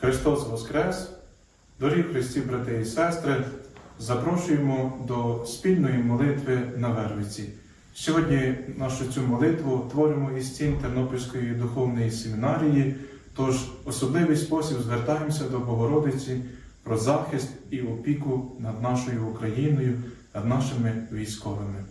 Христос Воскрес! Дорогі Христі, брати і сестри, запрошуємо до спільної молитви на Вервиці. Сьогодні нашу цю молитву творимо із стін Тернопільської духовної семінарії, тож особливий спосіб звертаємося до Богородиці про захист і опіку над нашою Україною, над нашими військовими.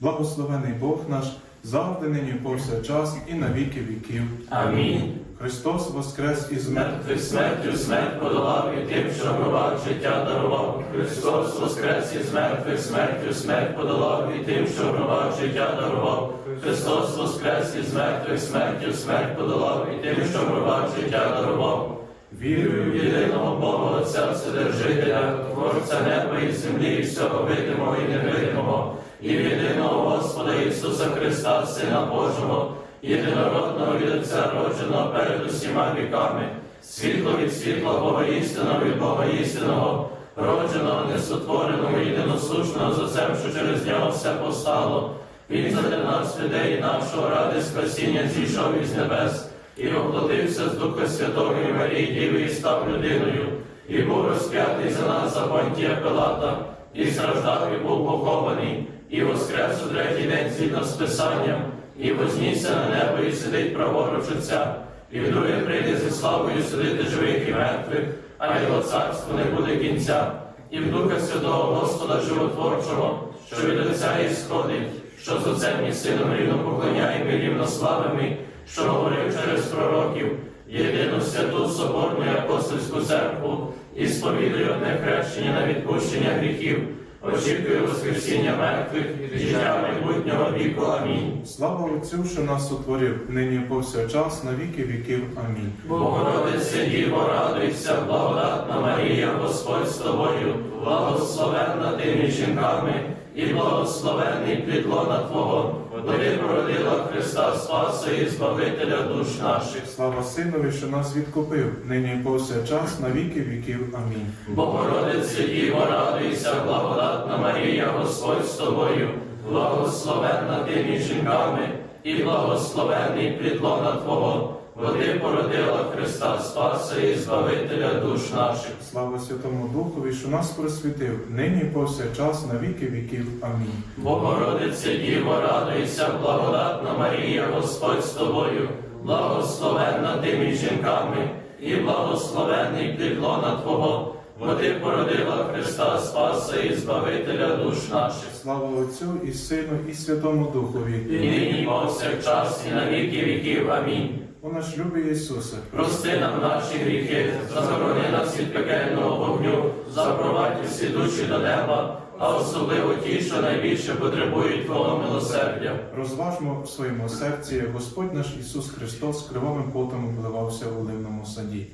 Благословений Бог наш, завжди нині повсякчас і на віки віків. Амінь. Христос Воскрес із мертвих. Смертю смерть подолав і тим, що гробах життя дарував. Христос воскрес із мертвих смертю смерть подолав і тим, що гробах життя дарував. Христос воскрес із мертвих смертю смерть подолав і тим, що гробах життя дарував. Вірую в єдиного Бога Отця Вседержителя, Творця неба і землі, і всього видимого і невидимого, і в єдиного Господа Ісуса Христа, Сина Божого, єдинородного від Отця родженого перед усіма віками, світло від світла Бога істинного від Бога істинного, родженого, несотвореного, єдиносушного з Отцем, що через нього все постало. Він задля нас, людей нашого ради спасіння зійшов із небес і оплатився з Духа Святого і Марії Діви і став людиною, і був розп'ятий за нас за Понтія Пилата, і страждав, і був похований, і воскрес у третій день згідно з Писанням, і вознісся на небо, і сидить праворуч Отця, і вдруге прийде зі славою судити живих і мертвих, а його царство не буде кінця, і в Духа Святого Господа Животворчого, що від Отця і сходить, що з Отцем і Сином рівно поклоняємо і рівнославими, що говорив через пророків, єдину святу Соборну і апостольську церкву і сповідує одне хрещення на відпущення гріхів, очікує Воскресіння мертвих і життя майбутнього віку. Амінь. Слава Отцю, що нас утворив, нині повсякчас, на віки віків. Амінь. Богородице Діво, радуйся, благодатна Марія, Господь з тобою, благословенна тими жінками, і благословенний підлона Твого, бо ти породила Христа Спаса і Збавителя душ наших. Слава Синові, що нас відкупив, нині і повсякчас, на віки віків. Амінь. Богородице Діво, радуйся, благодатна Марія, Господь з тобою, благословенна ти між жінками, і благословенний плід лона Твого, бо ти породила Христа Спаса і Збавителя душ наших. Слава Святому Духові, що нас просвітив, нині і повсякчас, на віки віків. Амінь. Богородице Діво, радуйся, благодатна Марія, Господь з тобою, благословенна ти між жінками, і благословенний плід лона Твого, бо ти породила Христа Спаса і Збавителя душ наших. Слава Отцю і Сину, і Святому Духові. І нині і повсякчас, і на віки віків. Амінь. О наш любий Ісусе, Прости нам наші гріхи, заборони нас від пекельного вогню, запровадь всі душі до неба, а особливо ті, що найбільше потребують Твого милосердя. розважмо в своєму серці, Господь наш Ісус Христос кривавим потом обливався у ливному саді.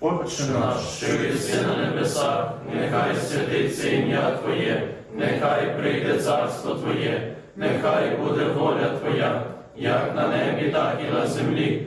Отче наш, що єси на небесах, нехай святиться ім'я Твоє, нехай прийде царство Твоє, нехай буде воля Твоя, як на небі, так і на землі.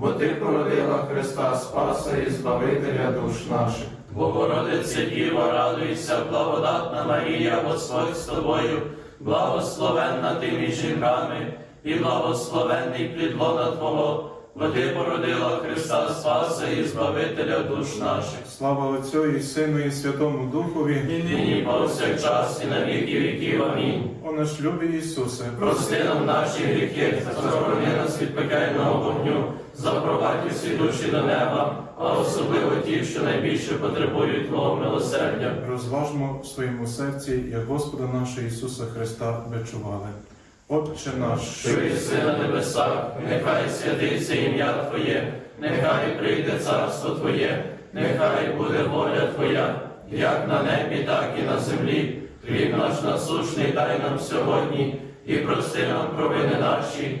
бо ти породила Христа Спаса і Збавителя душ наших. Богородице Діво, радуйся, благодатна Марія, Господь з тобою, благословенна ти між жінками, і благословений плід лона Твого, бо Ти породила Христа Спаса і Збавителя душ наших. Слава Отцю і Сину і Святому Духові. І нині повсякчас і на віки віків. Амінь. О наш любий Ісусе, Прости нам наші гріхи, захорони нас від пекельного вогню, запровадь усі душі до неба, а особливо ті, що найбільше потребують Твого милосердя. розважмо в своєму серці, як Господа нашого Ісуса Христа бичували. Отче наш, що єси на небесах, нехай святиться ім'я Твоє, нехай прийде царство Твоє, нехай буде воля Твоя, як на небі, так і на землі. Хліб наш насущний дай нам сьогодні, і прости нам провини наші,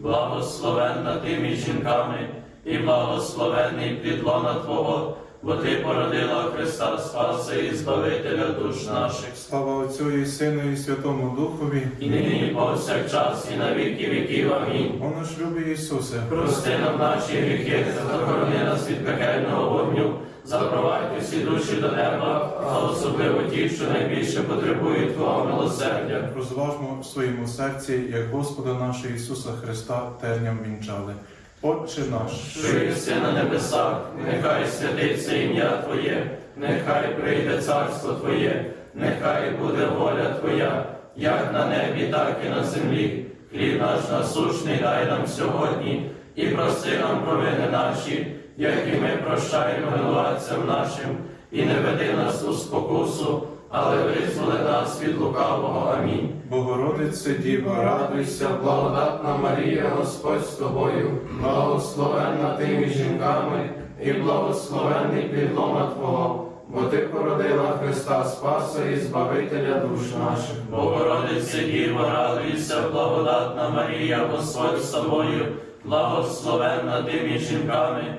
благословенна ти між жінками, і благословений підлона Твого, бо ти породила Христа Спаса і Збавителя душ наших. слава Отцю і Сину і Святому Духові. І нині і повсякчас, і на віки віків. Амінь. О наш любий Ісусе, Прости нам наші гріхи, захорони нас від пекельного запровадь усі душі до неба, а особливо ті, що найбільше потребують Твого милосердя. Розважмо в своєму серці, як Господа нашого Ісуса Христа терням вінчали. Отче наш, що єси на небесах, нехай святиться ім'я Твоє, нехай прийде царство Твоє, нехай буде воля Твоя, як на небі, так і на землі. Хліб наш насущний дай нам сьогодні, і прости нам провини наші, як і ми прощаємо винуватцям нашим, і не веди нас у спокусу, але визволи нас від лукавого. Амінь. Богородице Діво, Радуйся, благодатна Марія, Господь з тобою, благословенна ти між жінками, і благословенний плід лона Твого, бо ти породила Христа Спаса і Збавителя душ наших. Богородице Діво, радуйся, благодатна Марія, Господь з тобою, благословенна ти між жінками,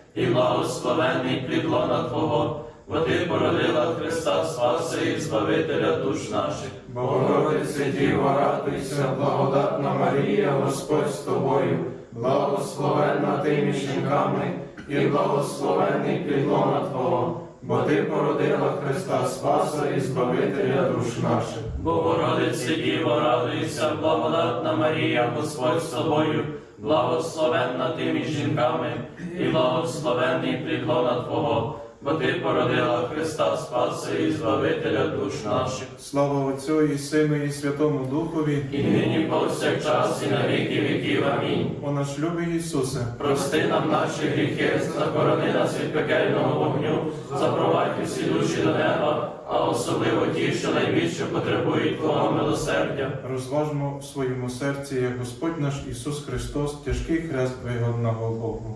і благословенний плідлона Твого, бо ти породила Христа Спаса і Збавителя душ наших. Богородице Діво, радуйся, благодатна Марія, Господь з тобою, благословенна ти між жінками, і благословенний плід лона Твого, бо ти породила Христа Спаса і Збавителя душ наших. Богородице Діво, радуйся, благодатна Марія, Господь з тобою, благословенна ти між жінками, і благословенний приклона Твого, бо ти породила Христа Спаса і Збавителя душ наших. слава Отцю і Сину і Святому Духові, І нині повсякчас, і на віки віків. Амінь. о наш любий Ісусе, Прости нам наші гріхи, захорони нас від пекельного вогню, запровадь усі душі до неба, а особливо ті, що найбільше потребують Твого милосердя. розважмо в своєму серці, як Господь наш Ісус Христос тяжкий хрест вигод на Голгофу.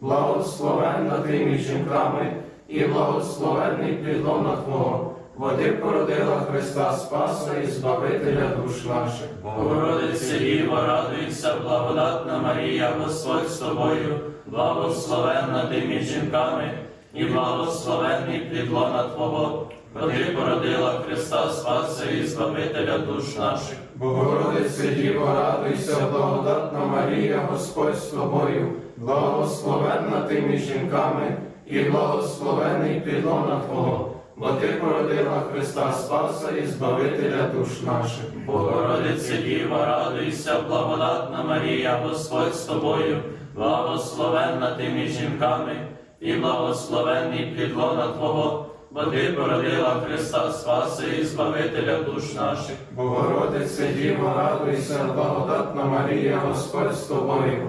благословенна ти між жінками, і благословенний плід лона Твого, бо ти породила Христа Спаса і Збавителя душ наших. Богородице Діво, радуйся, благодатна Марія, Господь з тобою, благословенна ти між жінками, і благословенний плідлона Твого, бо ти породила Христа Спаса і Збавителя душ наших. Богородице Діво, радуйся, благодатна Марія, Господь з тобою, благословенна ти між жінками, і благословений плід лона Твого, бо ти породила Христа Спаса і Збавителя душ наших. Богородице Діво, радуйся, благодатна Марія, Господь з тобою, благословенна ти між жінками, і благословенний плідлона Твого, бо ти породила Христа Спаса і Збавителя душ наших. Богородице Діво, радуйся, благодатна Марія, Господь з тобою,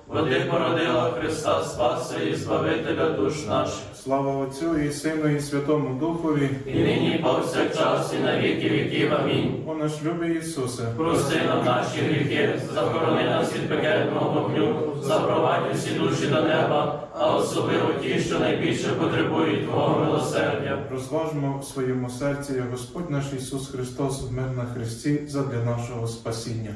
бо ти породила Христа Спаса і Збавителя душ наших. Слава Отцю і Сину, і Святому Духові, І нині і повсякчас, і на віки віків. Амінь. о наш любий Ісусе, Прости нам наші гріхи, захорони нас від пекельного вогню, запровадь усі душі до неба, а особливо ті, що найбільше потребують Твого милосердя. розважмо в своєму серці, як Господь наш Ісус Христос вмер на Христі задля нашого спасіння.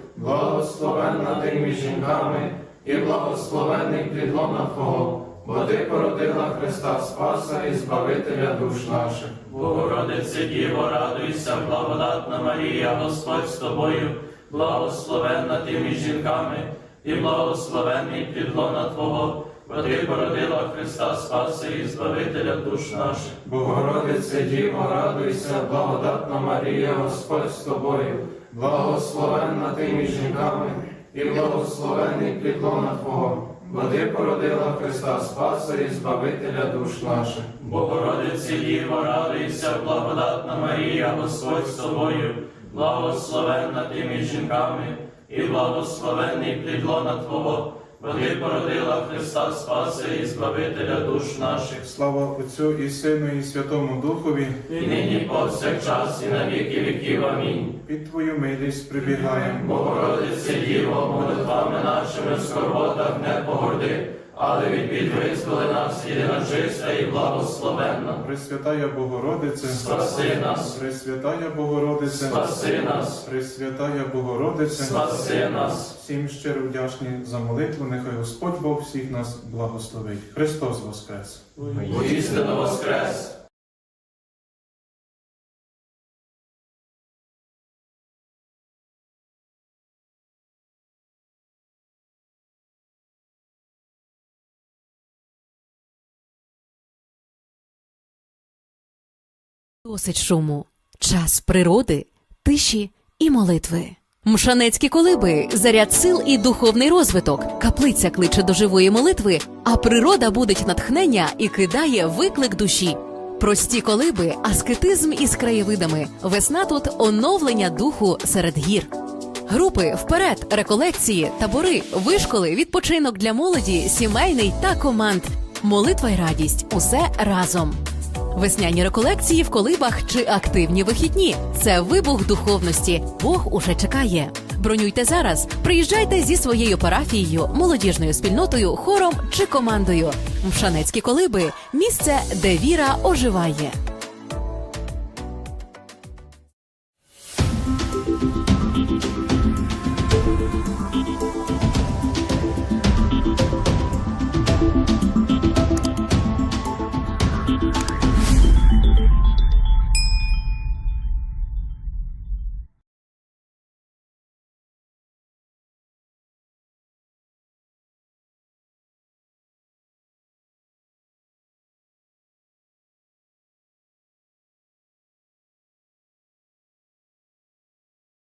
благословенна ти між жінками, і благословений плід лона Твого, бо ти породила Христа Спаса і Збавителя душ наших. Богородице Діво, радуйся, благодатна Марія, Господь з тобою, благословенна ти між жінками, і благословенний плід лона Твого, бо ти породила Христа Спаса і Збавителя душ наших. Богородице Діво, радуйся, благодатна Марія, Господь з тобою, благословенна ти між жінками, і благословений плід лона Твого, бо ти породила Христа Спаса і Збавителя душ наших. Богородиці Діво, радуйся, благодатна Марія, Господь з тобою, благословенна ти між жінками, і благословенний плід лона Твого, бо ти породила Христа Спаса і Збавителя душ наших. слава Отцю і Сину, і Святому Духові, І нині повсякчас, і на віки віків. Амінь. під Твою милість прибігаємо. Богородице Діво, молитвами нашими в скорботах не погорди, але від бід визволи нас, єдина чиста і благословенна. Пресвятая Богородице, Спаси нас, Пресвятая Богородице, спаси нас, Пресвятая Богородице, спаси нас. всім щиро вдячні за молитву. Нехай Господь Бог всіх нас благословить. Христос Воскрес! Воістину воскрес! Досить шуму, час природи, тиші і молитви. Мшанецькі колиби, заряд сил і духовний розвиток. Каплиця кличе до живої молитви, а природа будить натхнення і кидає виклик душі. Прості колиби, аскетизм із краєвидами. Весна тут оновлення духу серед гір. Групи вперед, реколекції, табори, вишколи, відпочинок для молоді, сімейний та команд. Молитва й радість усе разом. Весняні реколекції в колибах чи активні вихідні. Це вибух духовності. Бог уже чекає. Бронюйте зараз. Приїжджайте зі своєю парафією, молодіжною спільнотою, хором чи командою. Мшанецькі колиби місце, де віра оживає.